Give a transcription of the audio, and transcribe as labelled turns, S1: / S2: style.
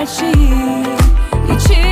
S1: her şeyi. İçim